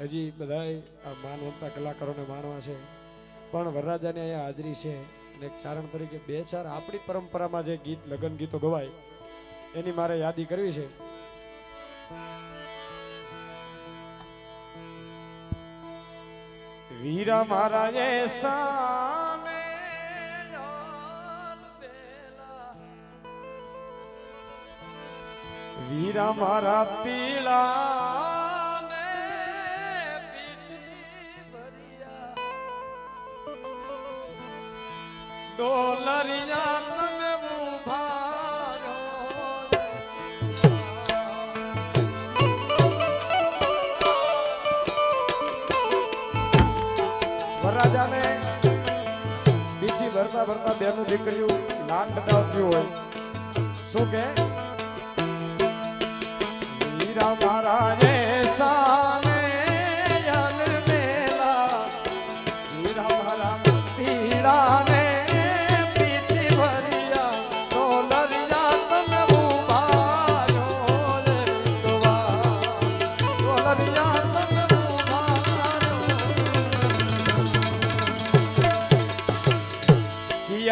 હજી બધાય આ માનવંતા કલાકારોને માણવા છે. પણ વરરાજાની અહીંયા હાજરી છે અને એક ચારણ તરીકે બે ચાર આપણી પરંપરામાં જે ગીત, લગ્ન ગીતો ગવાય, એની મારે યાદી કરવી છે. વીરા મારા એ સામે વીરા મારા પીળા ડોલરિયા બીજી ભરતા ભરતા બેનું દીકરીયું લાડ ડડાવતી હોય. શું કે? વીરા